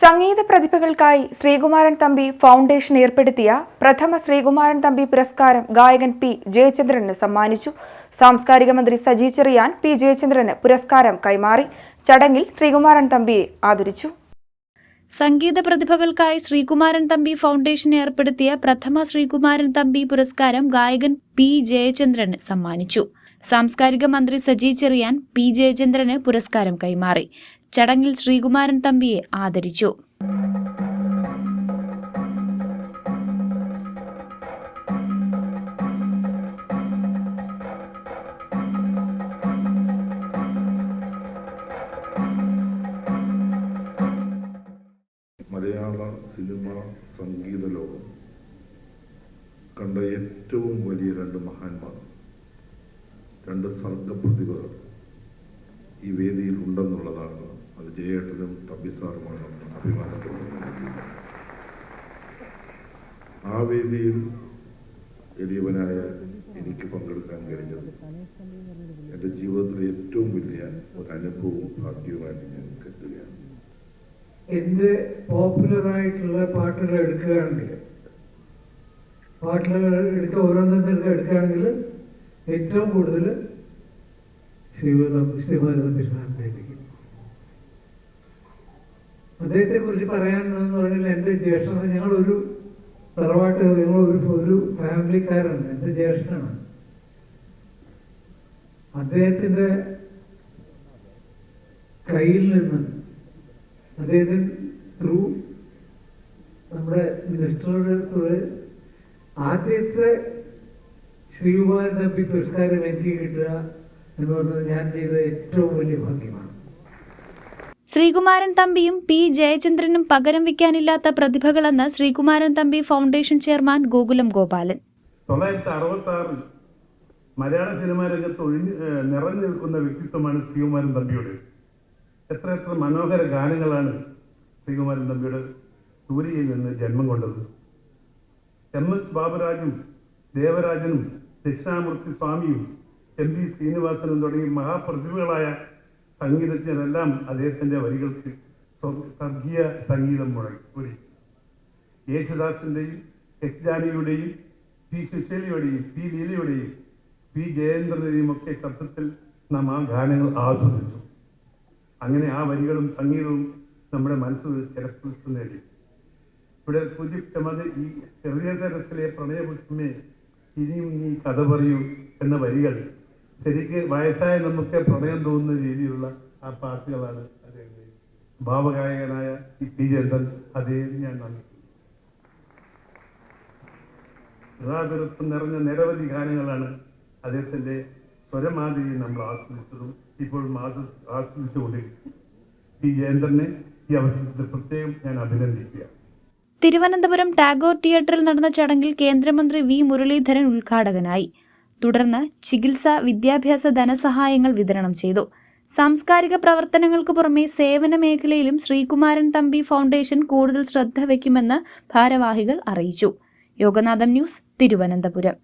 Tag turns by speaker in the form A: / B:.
A: സംഗീത പ്രതിഭകൾക്കായി ശ്രീകുമാരൻ തമ്പി ഫൗണ്ടേഷൻ ഏർപ്പെടുത്തിയ പ്രഥമ ശ്രീകുമാരൻ തമ്പി പുരസ്കാരം ഗായകൻ പി ജയചന്ദ്രന് സമ്മാനിച്ചു. സാംസ്കാരിക മന്ത്രി സജി ചെറിയാൻ പി ജയചന്ദ്രന് പുരസ്കാരം കൈമാറി. ചടങ്ങിൽ ശ്രീകുമാരൻ തമ്പിയെ ആദരിച്ചു.
B: സംഗീത പ്രതിഭകൾക്കായി ശ്രീകുമാരൻ തമ്പി ഫൗണ്ടേഷൻ ഏർപ്പെടുത്തിയ പ്രഥമ ശ്രീകുമാരൻ തമ്പി പുരസ്കാരം ഗായകൻ പി ജയചന്ദ്രന് സമ്മാനിച്ചു. സാംസ്കാരിക മന്ത്രി സജി ചെറിയാൻ പി ജയചന്ദ്രന് പുരസ്കാരം കൈമാറി. ചടങ്ങിൽ ശ്രീകുമാരൻ തമ്പിയെ ആദരിച്ചു.
C: മലയാള സിനിമ സംഗീത ലോകം കണ്ട ഏറ്റവും വലിയ രണ്ട് മഹാന്മാർ. രണ്ട് സർഗപ്രതിഭകൾ ഈ വേദിയിൽ ഉണ്ടെന്നുള്ളതാണ് അത് ജയേട്ടനും തമ്പിസാറുമാണ് അഭിമാനത്തോടെ ആ വേദിയിൽ എളിയവനായ എനിക്ക് പങ്കെടുക്കാൻ കഴിഞ്ഞത് എന്റെ ജീവിതത്തിലെ ഏറ്റവും വലിയ ഒരു അനുഭവവും ഭാഗ്യവുമായിട്ട് ഞാൻ കരുതുകയാണ്.
D: എന്റെ പോപ്പുലറായിട്ടുള്ള പാട്ടുകൾ എടുക്കുകയാണെങ്കിൽ പാട്ടുകൾ എടുക്കുക ഓരോന്നും എടുക്കുകയാണെങ്കിൽ ഏറ്റവും കൂടുതൽ ശ്രീവത ശ്രീഭാരത കൃഷ്ണനായിരിക്കും അദ്ദേഹത്തെ കുറിച്ച് പറയാനെന്ന് പറഞ്ഞാൽ എന്റെ ജ്യേഷ്ഠൻ ഞങ്ങളൊരു തറവാട്ട് ഞങ്ങൾ ഒരു ഒരു ഫാമിലിക്കാരാണ് എന്റെ ജ്യേഷ്ഠനാണ്. അദ്ദേഹത്തിന്റെ കയ്യിൽ നിന്ന് അദ്ദേഹത്തിന് ത്രൂ നമ്മുടെ മിനിസ്റ്ററുടെ ആദ്യത്തെ ശ്രീകുമാരൻ തമ്പി പുരസ്കാരം എനിക്ക് കിട്ടുക എന്ന് പറഞ്ഞത് ഞാൻ ചെയ്ത ഏറ്റവും വലിയ ഭാഗ്യമാണ്.
B: ശ്രീകുമാരൻ തമ്പിയും പി ജയചന്ദ്രനും പകരം വയ്ക്കാനില്ലാത്ത പ്രതിഭകളെന്ന് ശ്രീകുമാരൻ തമ്പി ഫൗണ്ടേഷൻ ചെയർമാൻ ഗോകുലം ഗോപാലൻ.
E: തൊള്ളായിരത്തി അറുപത്തി ആറിൽ മലയാള സിനിമാ രംഗത്ത് ഒഴിഞ്ഞ് നിറഞ്ഞു നിൽക്കുന്ന വ്യക്തിത്വമാണ് ശ്രീകുമാരൻ തമ്പിയുടെ എത്ര എത്ര മനോഹര ഗാനങ്ങളാണ് ശ്രീകുമാരൻ തമ്പിയുടെ സൂര്യയിൽ നിന്ന് ജന്മം കൊണ്ടത്. എം എസ് ബാബുരാജും ദേവരാജനും ദക്ഷിണാമൂർത്തി സ്വാമിയും എം വി ശ്രീനിവാസനും തുടങ്ങി മഹാപ്രതിഭകളായ സംഗീതജ്ഞരെല്ലാം അദ്ദേഹത്തിന്റെ വരികൾക്ക് സ്വ- സ്വർഗീയ സംഗീതം മുഴങ്ങി. ഒരു യേശുദാസിന്റെയും എസ് ജാനിയുടെയും പി സുശേലിയുടെയും പി ലീലയുടെയും പി ജയേന്ദ്രന്റെയും ഒക്കെ ശബ്ദത്തിൽ നാം ആ ഗാനങ്ങൾ ആസ്വദിച്ചു. അങ്ങനെ ആ വരികളും സംഗീതവും നമ്മുടെ മനസ്സ് ചിരപ്പുറത്ത് നേടി. ഇവിടെ സൂചിപ്പിച്ചത് ഈ ചെറിയ തരത്തിലെ പ്രണയപുഷ്പമേ ഇനിയും നീ കഥ പറയൂ എന്ന വരികൾ ശരിക്ക് വയസ്സായ നമുക്ക് പ്രണയം തോന്നുന്ന രീതിയിലുള്ള ആ പാട്ടുകളാണ് അദ്ദേഹം ഭാവഗായകനായ പി ചന്ദ്രൻ അദ്ദേഹം ഞാൻ നന്ദി ഗൃഹാതുരത്വം നിറഞ്ഞ നിരവധി ഗാനങ്ങളാണ് അദ്ദേഹത്തിന്റെ സ്വരമാതിരി നമ്മൾ ആസ്വദിച്ചതും ഇപ്പോൾ ആസ്വ- ആസ്വദിച്ചുകൊണ്ടിരിക്കും പി ജയന്ദ്രനെ ഈ അവസരത്തിൽ പ്രത്യേകം ഞാൻ അഭിനന്ദിക്കുക
B: തിരുവനന്തപുരം ടാഗോർ തിയേറ്ററിൽ നടന്ന ചടങ്ങിൽ കേന്ദ്രമന്ത്രി വി മുരളീധരൻ ഉദ്ഘാടകനായി. തുടർന്ന് ചികിത്സ വിദ്യാഭ്യാസ ധനസഹായങ്ങൾ വിതരണം ചെയ്തു. സാംസ്കാരിക പ്രവർത്തനങ്ങൾക്ക് പുറമെ സേവന മേഖലയിലും ശ്രീകുമാരൻ തമ്പി ഫൗണ്ടേഷൻ കൂടുതൽ ശ്രദ്ധ വയ്ക്കുമെന്ന് ഭാരവാഹികൾ അറിയിച്ചു. യോഗനാഥം ന്യൂസ് തിരുവനന്തപുരം.